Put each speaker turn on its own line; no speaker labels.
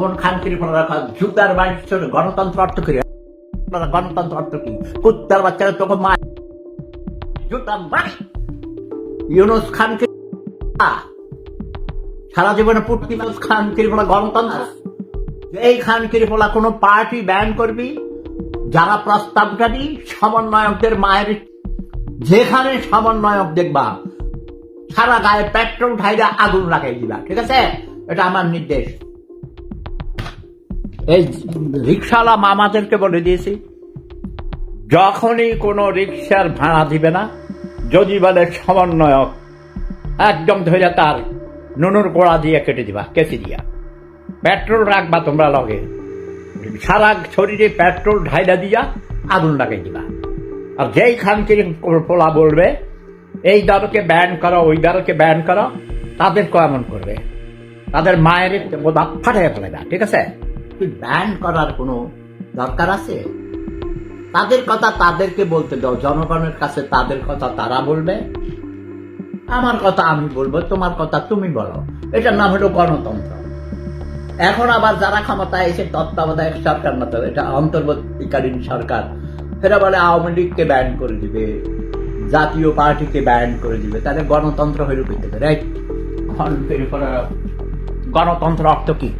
কোন জুতার বাড়ি ছোট গণতন্ত্র অর্থ করে গণতন্ত্র অর্থ কি? কুত্তার বাচ্চারা তোকে মা জুতার বাড়ি। ইউনুস খানকে সারা জীবনে পুটকি মানুষ খানকির ফোলা গণতন্ত্র। এই খানকির ফোলা কোনো পার্টি ব্যান করবি, যারা প্রস্তাবকারী সমন্বয়কদের মায়ের যেখানে সমন্বয়ক দেখবা, সারা গায়ে পেট্রোল ঢাইরা আগুন লাগাই দিবা, ঠিক আছে? এটা আমার নির্দেশ। এই রিক্সাওয়ালা মামাদেরকে বলে দিয়েছি, যখনই কোনো রিক্সার ভাড়া দিবে না, যদি বলে সমন্বয়ক, একদম ধরে তার নুনুর গোড়া দিয়ে কেটে দিবা, কেটে দিয়া। পেট্রোল রাখবা তোমরা লগে। সারা শরীরে পেট্রোল ঢাইলা দিয়া আগুন লাগাই দিবা। আর যেই খানকে পোলা বলবে, এই দলকে ব্যান করো, ওই দলকে ব্যান করো তাদেরকে এমন করবে। তাদের মায়ের বোধা ফাটাই ফেলে না ঠিক আছে? তুই ব্যান করার কোনো দরকার আছে? তাদের কথা তাদেরকে বলতে দাও, জনগণের কাছে তাদের কথা তারা বলবে। আমার কথা আমি বলব, তোমার কথা তুমি বলো। এটার নাম হলো গণতন্ত্র। এখন আবার যারা ক্ষমতায় এসে তত্ত্বাবধায়ক সরকার না এটা অন্তর্বর্তীকালীন সরকার। সেটা বলে আওয়ামী লীগকে ব্যান করে দিবে, জাতীয় পার্টিকে ব্যান করে দিবে। তাহলে গণতন্ত্র হয়ে রূপে দেবে রাইট গণতন্ত্র অর্থ কি?